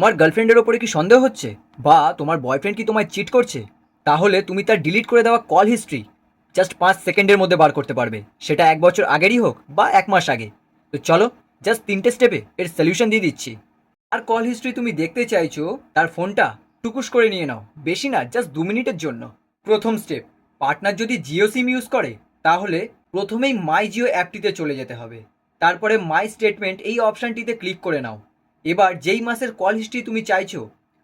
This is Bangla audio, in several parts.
তোমার গার্লফ্রেন্ডের ওপরে কি সন্দেহ হচ্ছে? বা তোমার বয়ফ্রেন্ড কি তোমায় চিট করছে? তাহলে তুমি তার ডিলিট করে দেওয়া কল হিস্ট্রি জাস্ট পাঁচ সেকেন্ডের মধ্যে বার করতে পারবে। সেটা এক বছর আগেরই হোক বা এক মাস আগে। তো চলো জাস্ট তিনটে স্টেপে এর সলিউশন দিয়ে দিচ্ছি। আর কল হিস্ট্রি তুমি দেখতে চাইছো, তার ফোনটা টুকুস করে নিয়ে নাও। বেশি না জাস্ট দু মিনিটের জন্য। প্রথম স্টেপ পার্টনার যদি জিও সিম ইউজ করে, তাহলে প্রথমেই মাই জিও অ্যাপটিতে চলে যেতে হবে। তারপরে মাই স্টেটমেন্ট এই অপশানটিতে ক্লিক করে নাও। এবার যেই মাসের কল হিস্ট্রি তুমি চাইছো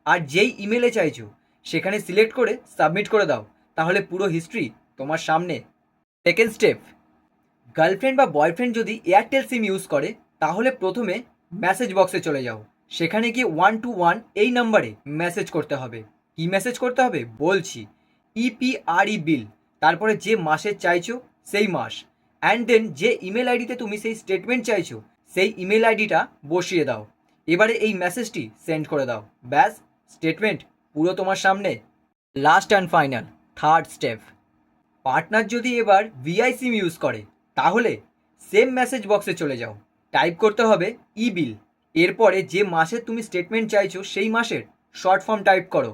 আর যেই ইমেলে চাইছো, সেখানে সিলেক্ট করে সাবমিট করে দাও। তাহলে পুরো হিস্ট্রি তোমার সামনে। সেকেন্ড স্টেপ গার্লফ্রেন্ড বা বয়ফ্রেন্ড যদি এয়ারটেল সিম ইউজ করে, তাহলে প্রথমে মেসেজ বক্সে চলে যাও। সেখানে গিয়ে ওয়ান টু ওয়ান এই নাম্বারে মেসেজ করতে হবে। কি মেসেজ করতে হবে? বলছি E ইপিআরই বিল তারপরে যে মাসের চাইছো, সেই মাস। অ্যান্ড দেন যে ইমেল আইডিতে তুমি সেই স্টেটমেন্ট চাইছো, সেই ইমেল আইডিটা বসিয়ে দাও। এবারে এই মেসেজটি সেন্ড করে দাও। ব্যাস স্টেটমেন্ট পুরো তোমার সামনে। Last and final third step partner যদি এবার ভিআই সিম ইউজ করে, তাহলে সেম মেসেজ বক্সে চলে যাও। টাইপ করতে হবে ই বিল এরপরে যে মাসের তুমি স্টেটমেন্ট চাইছো, সেই মাসের শর্ট ফর্ম টাইপ করো।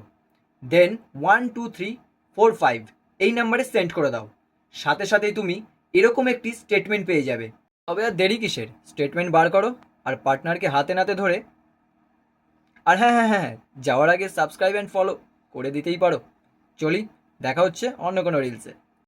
Then one two three four five এই নাম্বারে সেন্ড করে দাও। সাথে সাথেই তুমি এরকম একটি স্টেটমেন্ট পেয়ে যাবে। তবে আর দেরি কিসের? স্টেটমেন্ট বার করো। আর পার্টনারকে হাতে নাতে ধরে। আর হ্যাঁ হ্যাঁ হ্যাঁ যাওয়ার আগে সাবস্ক্রাইব অ্যান্ড ফলো করে দিতেই পারো। চলি, দেখা হচ্ছে অন্য কোনো রিলসে